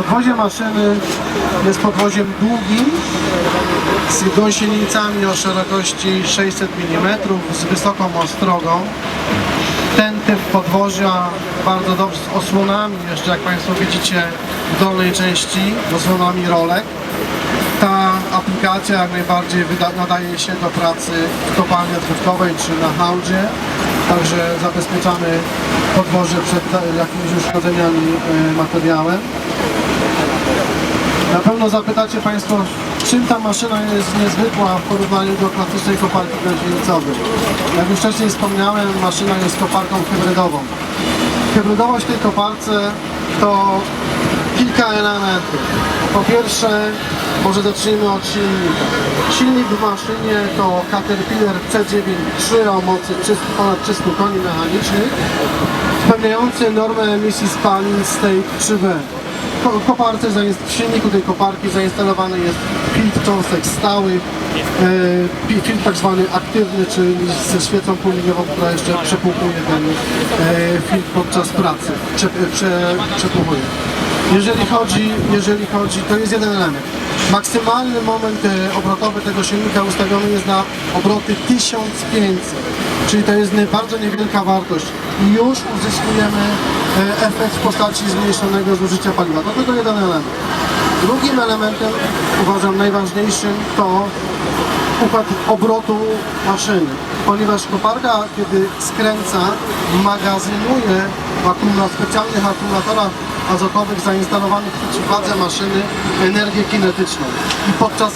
Podwozie maszyny jest podwoziem długim, z gąsienicami o szerokości 600 mm, z wysoką ostrogą. Ten typ podwozia bardzo dobrze z osłonami, jeszcze jak Państwo widzicie w dolnej części, osłonami rolek. Ta aplikacja jak najbardziej nadaje się do pracy w kopalni odkrywkowej czy na hałdzie, także zabezpieczamy podwozie przed jakimiś uszkodzeniami e, materiałem. Na pewno zapytacie Państwo, czym ta maszyna jest niezwykła w porównaniu do klasycznej koparki gąsienicowej. Jak już wcześniej wspomniałem, maszyna jest koparką hybrydową. Hybrydowość tej koparce to kilka elementów. Po pierwsze, może zacznijmy od silnika. Silnik w maszynie to Caterpillar C9.3 o mocy 300, ponad 300 koni mechanicznych, spełniający normę emisji spalin State 3B. Ko- Koparce, w silniku tej koparki zainstalowany jest filtr cząstek stałych, e, filtr tak zwany aktywny, czyli ze świecą płomieniową, która jeszcze przepłukuje ten e, filtr podczas pracy, prze, prze, przepłukuje. Jeżeli chodzi, jeżeli chodzi, to jest jeden element. Maksymalny moment e, obrotowy tego silnika ustawiony jest na obroty 1500, czyli to jest bardzo niewielka wartość i już uzyskujemy e, efekt w postaci zmniejszonego zużycia paliwa. To tylko jeden element. Drugim elementem, uważam najważniejszym, to układ obrotu maszyny, ponieważ koparka, kiedy skręca, magazynuje w akumula- specjalnych akumulatorach azotowych zainstalowanych w przeciwwadze maszyny energię kinetyczną i podczas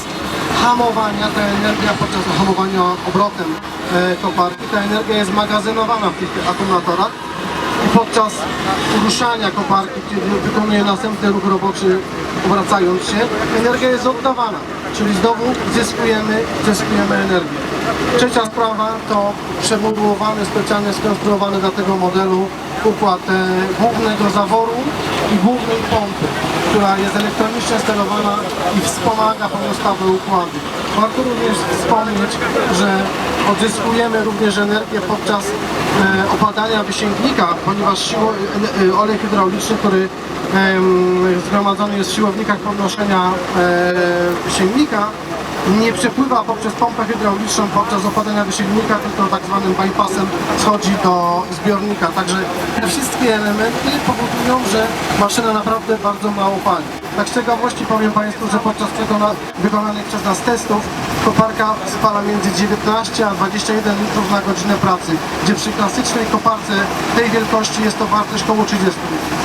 hamowania, ta energia podczas hamowania obrotem e, koparki, ta energia jest magazynowana w tych akumulatorach i podczas uruszania koparki, kiedy wykonuje następny ruch roboczy obracając się, energia jest oddawana, czyli znowu zyskujemy, zyskujemy energię. Trzecia sprawa to przemodułowany, specjalnie skonstruowany dla tego modelu układ e, głównego zaworu i głównej pompy, która jest elektronicznie sterowana i wspomaga pozostałe układy. Warto również wspomnieć, że odzyskujemy również energię podczas e, opadania wysięgnika, ponieważ siło, e, e, olej hydrauliczny, który zgromadzony jest w siłownikach podnoszenia wysięgnika, nie przepływa poprzez pompę hydrauliczną podczas opadania wysięgnika, tylko tak zwanym bypassem schodzi do zbiornika. Także te wszystkie elementy powodują, że maszyna naprawdę bardzo mało pali. Tak z ciekawości powiem Państwu, że podczas wykona- wykonanych przez nas testów koparka spala między 19 a 21 litrów na godzinę pracy, gdzie przy klasycznej koparce tej wielkości jest to wartość około 30 litrów.